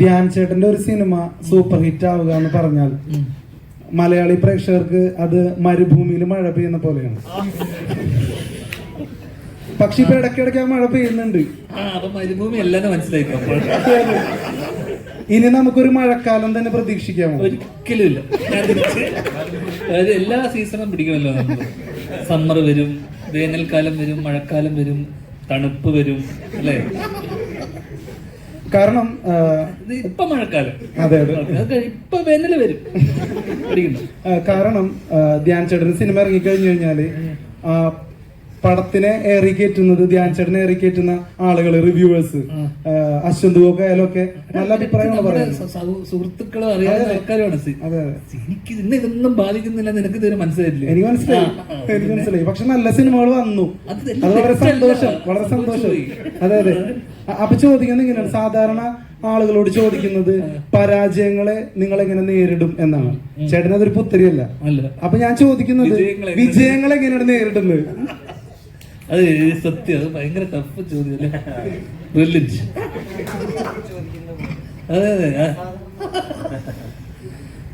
ധ്യാൻ ചേട്ടന്റെ ഒരു cinema super hit ആവുക എന്ന് പറഞ്ഞാൽ മലയാളി പ്രേക്ഷകർക്ക് അത് മരുഭൂമിയിൽ മഴ പെയ്യുന്ന പോലെയാണ്. പക്ഷെ ഇപ്പൊ ഇടയ്ക്കിടയ്ക്ക് ആ മഴ പെയ്യുന്നുണ്ട്. മരുഭൂമി മനസ്സിലായി ഇനി നമുക്കൊരു മഴക്കാലം തന്നെ പ്രതീക്ഷിക്കാം ഒരിക്കലും ഇല്ല. അതായത് എല്ലാ സീസണും പിടിക്കണമല്ലോ സമ്മർ വരും വേനൽക്കാലം വരും മഴക്കാലം വരും തണുപ്പ് വരും അല്ലേ? കാരണം ഇപ്പൊ മഴക്കാലം. അതെ അതെ. ഇപ്പൊ വേനൽ വരും. കാരണം ധ്യാൻ ചേട്ടൻ സിനിമ ഇറങ്ങിക്കഴിഞ്ഞു കഴിഞ്ഞാൽ പടത്തിനെ ഏറി കയറ്റുന്നത് ധ്യാൻ ചേട്ടനെ ഏറി കയറ്റുന്ന ആളുകൾ റിവ്യൂവേഴ്സ് അശ്വന്ത് ഒക്കെ നല്ല അഭിപ്രായമാണ് പറയുന്നത്. സുഹൃത്തുക്കളും അറിയാത്ത സുഹൃത്തുക്കളോ ആൾക്കാരുമാണ്. എനിക്ക് ഇന്ന് ഇതൊന്നും ബാധിക്കുന്നില്ല നിനക്ക് ഇതുവരെ മനസ്സിലായില്ല എനിക്ക് മനസ്സിലായി. എനിക്ക് മനസ്സിലായി. പക്ഷെ നല്ല സിനിമകൾ വന്നു. അത് വളരെ സന്തോഷം വളരെ സന്തോഷം. അതെ അതെ. അപ്പൊ ചോദിക്കുന്നത് ഇങ്ങനെയാണ്. സാധാരണ ആളുകളോട് ചോദിക്കുന്നത് പരാജയങ്ങളെ നിങ്ങൾ എങ്ങനെ നേരിടും എന്നാണ്. ചേട്ടൻ അതൊരു പുത്തരിയല്ല. അപ്പൊ ഞാൻ ചോദിക്കുന്നത് വിജയങ്ങളെ എങ്ങനെയാണ് നേരിടുന്നത്? അത് സത്യം അത് ഭയങ്കര ടഫ് ചോദ്യം അല്ലേ? അതെ അതെ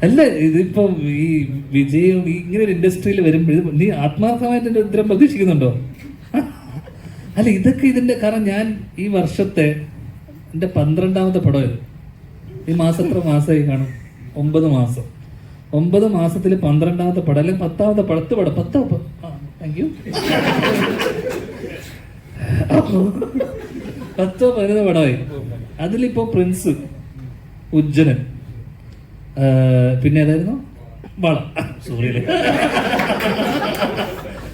അല്ല ഇതിപ്പോ ഈ വിജയം ഇങ്ങനെ ഒരു ഇൻഡസ്ട്രിയിൽ വരുമ്പോൾ നീ ആത്മാർത്ഥമായിട്ട് എന്റെ ഉത്തരം പ്രതീക്ഷിക്കുന്നുണ്ടോ? അല്ല ഇതൊക്കെ ഇതിന്റെ കാരണം ഞാൻ ഈ വർഷത്തെ എന്റെ പന്ത്രണ്ടാമത്തെ പടം ഇത്. ഈ മാസം എത്ര മാസമായി കാണും? ഒമ്പത് മാസം. ഒമ്പത് മാസത്തിൽ പന്ത്രണ്ടാമത്തെ പടം അല്ലെങ്കിൽ പത്താമത്തെ പടത്ത് പടം പത്താ താങ്ക് യു പത്തോ പതിനൊന്നോ പടമായി. അതിലിപ്പോ പ്രിൻസ് ഉജ്ജനൻ പിന്നെ ഏതായിരുന്നു? വള. സോറി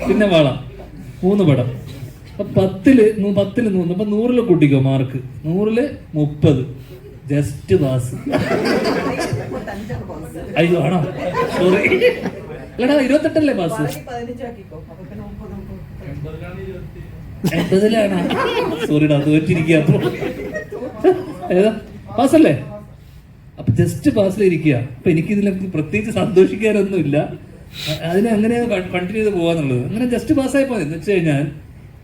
പിന്നെ വള. മൂന്ന് പടം. അപ്പൊ പത്തിൽ പത്തിൽ നൂറ് അപ്പൊ നൂറിൽ കൂട്ടിക്കോ മാർക്ക്? നൂറിൽ മുപ്പത്. ജസ്റ്റ് പാസ് അയ്യോ ആണോ? സോറി ഇരുപത്തെട്ടല്ലേ പാസ് എൺപതിലാണ് സോറിടാ തോറ്റിരിക്കുക അപ്പൊ. ഏതാ? അപ്പൊ ജസ്റ്റ് പാസ്സിലിരിക്കുക അപ്പൊ എനിക്ക് ഇതിൽ പ്രത്യേകിച്ച് സന്തോഷിക്കാനൊന്നുമില്ല. അതിനെ അങ്ങനെ കണ്ടിന്യൂ ചെയ്ത് പോകാന്നുള്ളത് അങ്ങനെ ജസ്റ്റ് പാസ്സായി പോയത് എന്ന് വെച്ച് കഴിഞ്ഞാൽ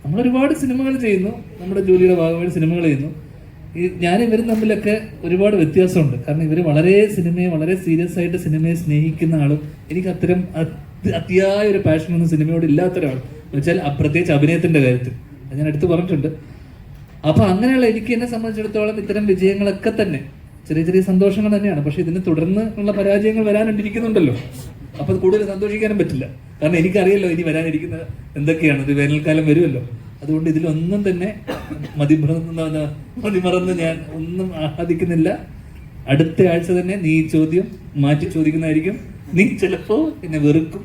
നമ്മൾ ഒരുപാട് സിനിമകൾ ചെയ്യുന്നു. നമ്മുടെ ജോലിയുടെ ഭാഗമായിട്ട് സിനിമകൾ ചെയ്യുന്നു. ഈ ഞാൻ ഇവരും തമ്മിലൊക്കെ ഒരുപാട് വ്യത്യാസമുണ്ട്. കാരണം ഇവർ വളരെ സിനിമയെ വളരെ സീരിയസ് ആയിട്ട് സിനിമയെ സ്നേഹിക്കുന്ന ആളും എനിക്ക് അത്തരം അത് അതിയായ ഒരു പാഷനൊന്നും സിനിമയോട് ഇല്ലാത്ത ഒരാൾ എന്ന് വെച്ചാൽ പ്രത്യേകിച്ച് അഭിനയത്തിന്റെ കാര്യത്തിൽ. ഞാൻ എടുത്തു പറഞ്ഞിട്ടുണ്ട്. അപ്പൊ അങ്ങനെയുള്ള എനിക്ക് എന്നെ സംബന്ധിച്ചിടത്തോളം ഇത്തരം വിജയങ്ങളൊക്കെ തന്നെ ചെറിയ ചെറിയ സന്തോഷങ്ങൾ തന്നെയാണ്. പക്ഷെ ഇതിനെ തുടർന്ന് ഉള്ള പരാജയങ്ങൾ വരാനുണ്ടിരിക്കുന്നുണ്ടല്ലോ അപ്പൊ അത് കൂടുതൽ സന്തോഷിക്കാനും പറ്റില്ല. കാരണം എനിക്കറിയല്ലോ ഇനി വരാനിരിക്കുന്ന എന്തൊക്കെയാണ്. ഇത് വേനൽക്കാലം വരുമല്ലോ. അതുകൊണ്ട് ഇതിലൊന്നും തന്നെ മതിമറന്ന് മതിമറന്ന് ഞാൻ ഒന്നും ആഹ്ലാദിക്കുന്നില്ല. അടുത്ത ആഴ്ച തന്നെ നീ ചോദ്യം മാറ്റി ചോദിക്കുന്നതായിരിക്കും. നീ ചിലപ്പോ എന്നെ വെറുക്കും.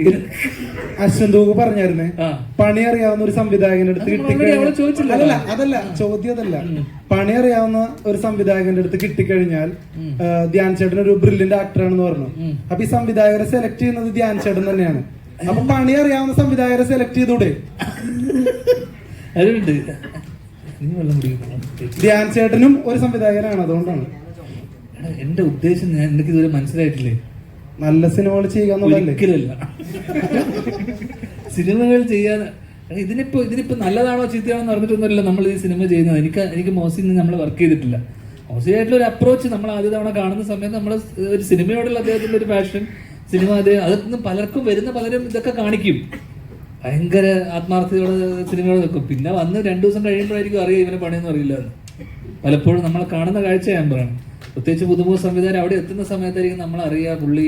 ഇത് അശ്വന്ത് പറഞ്ഞായിരുന്നേ? പണി അറിയാവുന്ന ഒരു സംവിധായകന്റെ അടുത്ത് കിട്ടി അല്ല already കിട്ടിക്കഴിഞ്ഞാൽ അതല്ല അതല്ല ചോദ്യം അതല്ല. പണി അറിയാവുന്ന ഒരു സംവിധായകന്റെ അടുത്ത് കിട്ടിക്കഴിഞ്ഞാൽ ധ്യാൻ ചേട്ടൻ ഒരു ബ്രില്യന്റ് ആക്ടർ ആണെന്ന് പറഞ്ഞു. അപ്പൊ ഈ സംവിധായകരെ സെലക്ട് ചെയ്യുന്നത് ധ്യാൻ ചേട്ടൻ തന്നെയാണ്. അപ്പൊ പണി അറിയാവുന്ന സംവിധായകരെ സെലക്ട് ചെയ്തൂടെ? ധ്യാൻ ചേട്ടനും ഒരു സംവിധായകനാണ് അതുകൊണ്ടാണ്. എന്റെ ഉദ്ദേശം ഞാൻ എനിക്ക് ഇതുവരെ മനസ്സിലായിട്ടില്ലേ? നല്ല സിനിമകൾ ചെയ്യുക സിനിമകൾ ചെയ്യാൻ ഇതിനിപ്പോ ഇതിനിപ്പോ നല്ലതാണോ ചീത്തയാണോ എന്ന് പറഞ്ഞിട്ടൊന്നുമല്ല നമ്മൾ ഈ സിനിമ ചെയ്യുന്നത്. എനിക്ക് എനിക്ക് മോസിൽ നിന്ന് നമ്മൾ വർക്ക് ചെയ്തിട്ടില്ല. മോശമായിട്ടുള്ള ഒരു അപ്രോച്ച് നമ്മൾ ആദ്യ തവണ കാണുന്ന സമയത്ത് നമ്മൾ ഒരു സിനിമയോടുള്ള അദ്ദേഹത്തിന്റെ ഒരു പാഷൻ സിനിമ അത് അതൊന്ന് പലർക്കും വരുന്ന പലരും ഇതൊക്കെ കാണിക്കും. ഭയങ്കര ആത്മാർത്ഥതയോടെ സിനിമയോട് നിൽക്കും പിന്നെ വന്ന് രണ്ടു ദിവസം കഴിയുമ്പോഴായിരിക്കും അറിയാം ഇവനെ പണിയൊന്നും അറിയില്ല പലപ്പോഴും നമ്മൾ കാണുന്ന കാഴ്ച ഞാൻ പറയണം പ്രത്യേകിച്ച് പുതുമുഖ സംവിധാനം അവിടെ എത്തുന്ന സമയത്തായിരിക്കും നമ്മൾ അറിയുക പുള്ളി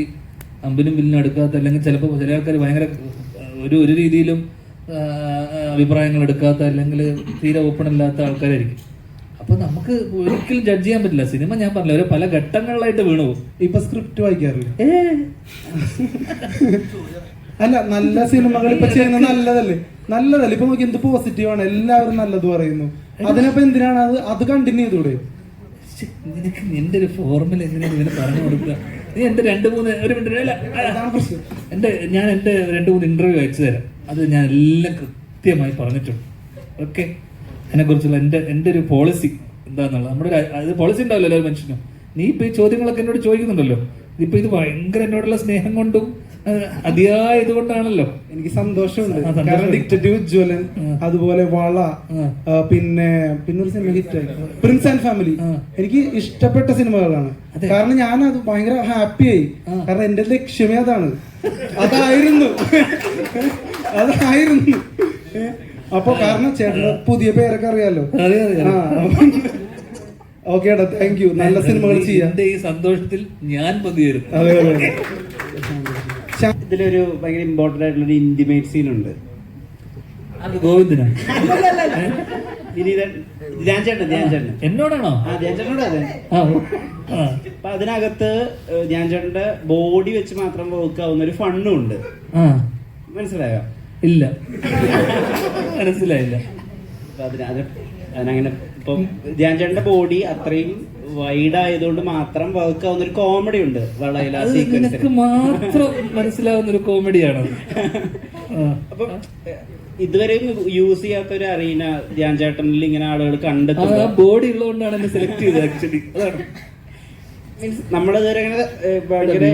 അമ്പിനും വില്ലിനും എടുക്കാത്ത അല്ലെങ്കിൽ ചിലപ്പോൾ ചില ആൾക്കാർ ഭയങ്കര ഒരു ഒരു രീതിയിലും അഭിപ്രായങ്ങൾ എടുക്കാത്ത അല്ലെങ്കിൽ തീരെ ഓപ്പൺ അല്ലാത്ത ആൾക്കാരായിരിക്കും. അപ്പൊ നമുക്ക് ഒരിക്കലും ജഡ്ജ് ചെയ്യാൻ പറ്റില്ല. സിനിമ ഞാൻ പറഞ്ഞില്ല ഒരു പല ഘട്ടങ്ങളിലായിട്ട് വീണു പോകും ഇപ്പൊ സ്ക്രിപ്റ്റ് വായിക്കാറില്ല. അല്ല നല്ല സിനിമകൾ ഇപ്പൊ ചെയ്യുന്നത് നല്ലതല്ലേ? നല്ലതല്ലേ? ഇപ്പൊ നോക്കി എന്ത് പോസിറ്റീവ് ആണ്? എല്ലാവരും നല്ലത് പറയുന്നു. അതിനപ്പോ എന്തിനാണ് അത്? അത് കണ്ടിന്യൂ ചെയ്തൂടെ? നിനക്ക് നിന്റെ ഒരു ഫോർമുല എങ്ങനെയാണ് ഇങ്ങനെ പറഞ്ഞു കൊടുക്കുക? നീ എന്റെ രണ്ട് മൂന്ന് ഒരു മിനിറ്റ് അല്ല എന്റെ ഞാൻ എന്റെ രണ്ട് മൂന്ന് ഇന്റർവ്യൂ അയച്ചു തരാം. അത് ഞാൻ എല്ലാം കൃത്യമായി പറഞ്ഞിട്ടുണ്ട്. ഓക്കെ അതിനെക്കുറിച്ചുള്ള എന്റെ എന്റെ ഒരു പോളിസി എന്താന്നുള്ളത്. നമ്മുടെ ഒരു അത് പോളിസി ഉണ്ടാവില്ല എല്ലാവരും മനുഷ്യനും. നീ ഇപ്പൊ ഈ ചോദ്യങ്ങളൊക്കെ എന്നോട് ചോദിക്കുന്നുണ്ടല്ലോ. ഇതിപ്പോ ഇത് ഭയങ്കര എന്നോടുള്ള സ്നേഹം കൊണ്ടും ആ, കൊണ്ടാണല്ലോ എനിക്ക് സന്തോഷമുണ്ട്. കാരണം ഡിക്റ്റേറ്റീവ് അതുപോലെ വള പിന്നെ പിന്നെ ഒരു cinema hit Prince and family എനിക്ക് ഇഷ്ടപ്പെട്ട സിനിമകളാണ്. കാരണം ഞാൻ അത് ഭയങ്കര ഹാപ്പിയായി കാരണം എന്റെ ലക്ഷ്യമേ അതാണ്. അതായിരുന്നു. അതായിരുന്നു? അപ്പൊ കാരണം ചേട്ടന് പുതിയ പേരൊക്കെ അറിയാലോ. ഓക്കേടാ താങ്ക് യു നല്ല സിനിമകൾ ചെയ്യാം. ഈ സന്തോഷത്തിൽ ഞാൻ പതിയായിരുന്നു. അതെ അതെ ശ്യാ- ഇതിലൊരു ഭയങ്കര ഇമ്പോർട്ടന്റ് ആയിട്ടുള്ള ഒരു ഇന്റിമേറ്റ് സീൻ ഉണ്ട്. അത് ഗോവിന്ദനാ വിനീതൻ ധ്യാൻ ചേട്ടൻ ധ്യാൻ ചേട്ടൻ. എന്നോടാണോ? ആ ധ്യാൻ ചേട്ടനോട് അതെ. ആ ഓ. ആ. അപ്പൊ അതിനകത്ത് ധ്യാൻ ചേട്ടന്റെ ബോഡി വെച്ച് മാത്രം പോക്കാവുന്ന ഒരു ഫണ്ണും ഉണ്ട്. മനസ്സിലായോ? ഇല്ല. മനസ്സിലായില്ല. അതിനങ്ങനെ ഇപ്പം ധ്യാൻ ചേട്ടന്റെ ബോഡി അത്രയും വൈഡ് ആയതുകൊണ്ട് മാത്രം വർക്ക് ആവുന്ന ഒരു കോമഡി ഉണ്ട്. വളയില മാത്രം മനസ്സിലാവുന്ന ഒരു കോമഡിയാണ് അപ്പം ഇതുവരെയും യൂസ് ചെയ്യാത്ത ഒരു അറീന ധ്യാൻ ചേട്ടനിൽ ഇങ്ങനെ ആളുകൾ കണ്ടെത്തുന്നത് ബോഡി ഉള്ളതുകൊണ്ടാണ് എന്നെ സെലക്ട് ചെയ്തത് ആക്ച്വലി അതാണ്. മീൻസ് നമ്മളിതുവരെ അങ്ങനെ ഭയങ്കര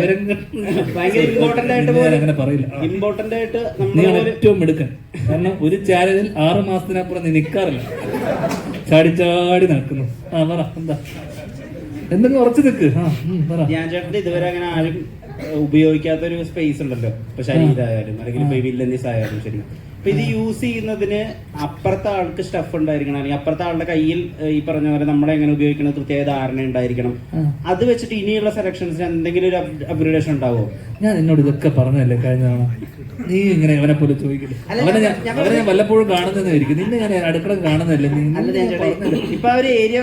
ഇമ്പോർട്ടന്റ് ആയിട്ട് അങ്ങനെ പറയില്ല. ഇമ്പോർട്ടന്റ് ആയിട്ട് നമ്മൾ ഏറ്റവും എടുക്കാൻ കാരണം ഒരു ചാലഞ്ചിൽ ആറ് മാസത്തിനപ്പുറം നീ നിൽക്കാറില്ല ചാടി ചാടി നടക്കുന്നു. ആ പറ എന്താ? എന്തെങ്കിലും ഉറച്ചു നിൽക്ക്. ഞാൻ ചേട്ടന്റെ ഇതുവരെ അങ്ങനെ ആരും ഉപയോഗിക്കാത്തൊരു ഉപയോഗിക്കാത്ത ഒരു സ്പേസ് ഉണ്ടല്ലോ. ഇപ്പൊ ശരീരമായാലും അല്ലെങ്കിൽ ഇപ്പൊ വില്ലനീസ് ആയാലും ശരി. അപ്പൊ ഇത് യൂസ് ചെയ്യുന്നതിന് അപ്പുറത്തെ ആൾക്ക് സ്റ്റഫ് ഉണ്ടായിരിക്കണം. അല്ലെങ്കിൽ അപ്പുറത്തെ ആളുടെ കയ്യിൽ ഈ പറഞ്ഞ പോലെ നമ്മളെ എങ്ങനെ ഉപയോഗിക്കണം കൃത്യമായ ധാരണ ഉണ്ടായിരിക്കണം. അത് വെച്ചിട്ട് ഇനിയുള്ള സെലക്ഷൻസിന് എന്തെങ്കിലും ഒരു അപ്ഗ്രേഡേഷൻ ഉണ്ടാവോ? ഞാൻ എന്നോട് ഇതൊക്കെ പറഞ്ഞല്ലേ കഴിഞ്ഞ നീ ഇങ്ങനെ അവനെ പോലെ ചോദിക്കില്ല അവനെ ഞാൻ ഞാൻ അവനെ ഞാൻ വല്ലപ്പോഴും കാണുന്നതായിരിക്കും. നിന്നെ ഞാൻ അടുക്കള കാണുന്നല്ലേ ഇപ്പൊ ആ ഒരു ഏരിയ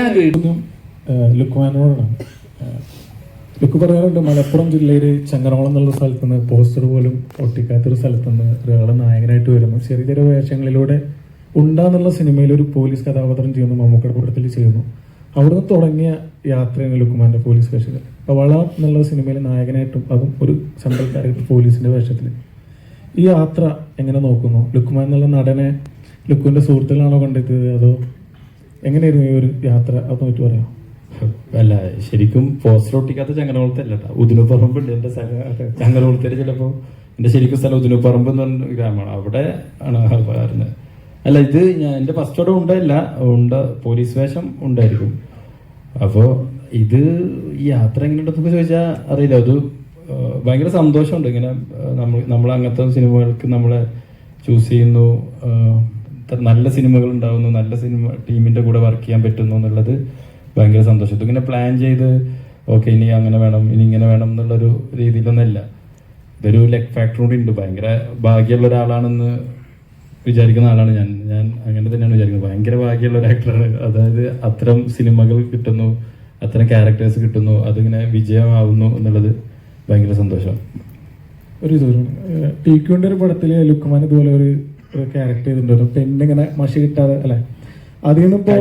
ഞാൻ ചോദിക്കുന്നു ലുക്കുമാനോടാണ് ലുക്ക് പറയാറുണ്ട് മലപ്പുറം ജില്ലയിൽ ചങ്ങറോളം എന്നുള്ള സ്ഥലത്ത് നിന്ന് പോസ്റ്റർ പോലും ഒട്ടിക്കാത്തൊരു സ്ഥലത്ത് നിന്ന് ഒരാളെ നായകനായിട്ട് വരുന്നു. ചെറിയ ചെറിയ വേഷങ്ങളിലൂടെ ഉണ്ടാന്നുള്ള സിനിമയിൽ ഒരു പോലീസ് കഥാപാത്രം ചെയ്യുന്നു മമ്മൂക്കയുടെ കൂട്ടത്തിൽ ചെയ്യുന്നു. അവിടുന്ന് തുടങ്ങിയ യാത്രയാണ് ലുക്കുമാന്റെ പോലീസ് വേഷത്തിൽ അപ്പോൾ വള എന്നുള്ള സിനിമയിൽ നായകനായിട്ടും അതും ഒരു സെൻട്രൽ ക്യാരക്ടർ പോലീസിന്റെ വേഷത്തിൽ. ഈ യാത്ര എങ്ങനെ നോക്കുന്നു? ലുക്കുമാൻ എന്നുള്ള നടനെ ലുക്കുവിന്റെ സുഹൃത്തുക്കളാണോ കണ്ടെത്തിയത്? അതോ എങ്ങനെയായിരുന്നു ഈ ഒരു യാത്ര? അതൊന്ന് പറ്റി അല്ല ശരിക്കും പോസ്റ്റർ ഒട്ടിക്കാത്ത ചങ്ങനകുളത്തെ ഉദിനുപറമ്പുണ്ട് എന്റെ ചങ്ങനകുളത്തേര് ചിലപ്പോ എന്റെ ശരിക്കും സ്ഥലം ഉദിനുപറമ്പ് എന്ന് പറഞ്ഞ ഗ്രാമമാണ്. അവിടെ ആണ് വരുന്നത്. അല്ല ഇത് ഞാൻ എന്റെ ഫസ്റ്റ് ഓടെ ഉണ്ടായില്ല ഉണ്ട് പോലീസ് വേഷം ഉണ്ടായിരിക്കും. അപ്പോ ഇത് ഈ യാത്ര എങ്ങനെയുണ്ടെന്നൊക്കെ ചോദിച്ചാൽ അറിയില്ല. അത് ഭയങ്കര സന്തോഷമുണ്ട്. ഇങ്ങനെ നമ്മൾ നമ്മൾ അങ്ങനത്തെ സിനിമകൾക്ക് നമ്മളെ ചൂസ് ചെയ്യുന്നു. നല്ല സിനിമകൾ ഉണ്ടാവുന്നു. നല്ല സിനിമ ടീമിന്റെ കൂടെ വർക്ക് ചെയ്യാൻ പറ്റുന്നു എന്നുള്ളത് ഭയങ്കര സന്തോഷം. ഇതിങ്ങനെ പ്ലാൻ ചെയ്ത് ഓക്കെ ഇനി അങ്ങനെ വേണം ഇനി ഇങ്ങനെ വേണം എന്നുള്ളൊരു രീതിയിലൊന്നല്ല ഇതൊരു ലെഗ് ഫാക്ടർ കൂടി ഉണ്ട്. ഭയങ്കര ഭാഗ്യമുള്ള ഒരാളാണെന്ന് വിചാരിക്കുന്ന ആളാണ് ഞാൻ. ഞാൻ അങ്ങനെ തന്നെയാണ് വിചാരിക്കുന്നത്. ഭയങ്കര ഭാഗ്യമുള്ള ഒരു ആക്ടറാണ് അതായത് അത്തരം സിനിമകൾ കിട്ടുന്നു അത്തരം ക്യാരക്ടേഴ്സ് കിട്ടുന്നു അതിങ്ങനെ വിജയമാവുന്നു എന്നുള്ളത് ഭയങ്കര സന്തോഷം. ഒരു ഇതുപോലെ ടി ക്യൂന്റെ ഒരു പടത്തിൽ ലുക്കുമാൻ ഇതുപോലെ ഒരു ക്യാരക്ടർ ചെയ്തിട്ടുണ്ടായിരുന്നു പെണ്ണിങ്ങനെ മഷി കിട്ടാതെ അല്ലെ? അതിൽ നിന്ന് ഇപ്പോ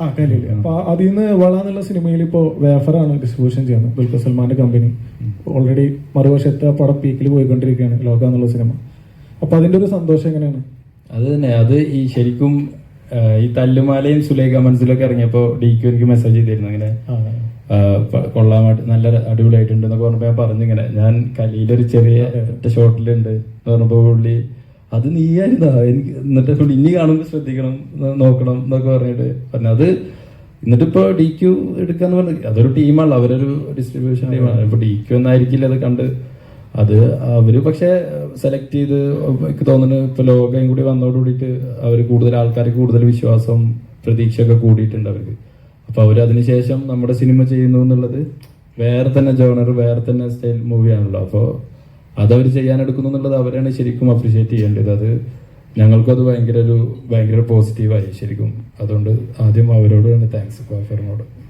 ആ കലീൽ അപ്പൊ അതിൽ നിന്ന് വള എന്നുള്ള സിനിമയിൽ ഇപ്പോ വേഫറാണ് ഡിസ്ട്രിബ്യൂഷൻ ചെയ്യുന്നത് ദുൽഖർ സൽമാന്റെ കമ്പനി ഓൾറെഡി മറുവശത്ത് പടം പീക്കിൽ പോയിക്കൊണ്ടിരിക്കുകയാണ് ലോക എന്നുള്ള സിനിമ. അപ്പൊ അതിന്റെ ഒരു സന്തോഷം എങ്ങനെയാണ്? അത് തന്നെ. അത് ഈ ശരിക്കും ഈ തല്ലുമാലയും സുലേഖ മനസ്സിലൊക്കെ ഇറങ്ങിയപ്പോ ഡി ക്യു എനിക്ക് മെസ്സേജ് ചെയ്തിരുന്നു അങ്ങനെ കൊള്ളാമായിട്ട് നല്ല അടിപൊളിയായിട്ടുണ്ട് എന്നൊക്കെ പറഞ്ഞപ്പോ ഞാൻ പറഞ്ഞു ഇങ്ങനെ ഞാൻ കലിയിലൊരു ചെറിയ ഷോട്ടിലുണ്ട് എന്ന് പറഞ്ഞപ്പോ പുള്ളി അത് നീയായിരുന്നാ? എനിക്ക് എന്നിട്ട് ഇപ്പോൾ ഇനി കാണുമ്പോൾ ശ്രദ്ധിക്കണം നോക്കണം എന്നൊക്കെ പറഞ്ഞിട്ട് പറഞ്ഞു. അത് എന്നിട്ട് ഇപ്പൊ ഡി ക്യു എടുക്കാന്ന് പറഞ്ഞു. അതൊരു ടീമാണല്ലോ അവരൊരു ഡിസ്ട്രിബ്യൂഷൻ ടീമാണ്. ഇപ്പോൾ ഡി ക്യു ഒന്നായിരിക്കില്ല അത് കണ്ട്? അത് അവർ പക്ഷേ സെലക്ട് ചെയ്ത് എനിക്ക് തോന്നുന്നു ഇപ്പോൾ ലോകം കൂടി വന്നതോടുകൂടിയിട്ട് അവർ കൂടുതൽ ആൾക്കാർ കൂടുതൽ വിശ്വാസം പ്രതീക്ഷയൊക്കെ കൂടിയിട്ടുണ്ട് അവർക്ക്. അപ്പോൾ അവർ അതിനുശേഷം നമ്മുടെ സിനിമ ചെയ്യുന്നു എന്നുള്ളത് വേറെ തന്നെ ജോണർ വേറെ തന്നെ സ്റ്റൈൽ മൂവിയാണല്ലോ അപ്പോൾ അതവർ ചെയ്യാനെടുക്കുന്നു എന്നുള്ളത് അവരാണ് ശരിക്കും അപ്രിഷിയേറ്റ് ചെയ്യേണ്ടത്. അത് ഞങ്ങൾക്കും അത് ഭയങ്കര ഒരു ഭയങ്കര പോസിറ്റീവായി ശരിക്കും. അതുകൊണ്ട് ആദ്യം അവരോട് തന്നെ താങ്ക്സ് കോഫറിനോട്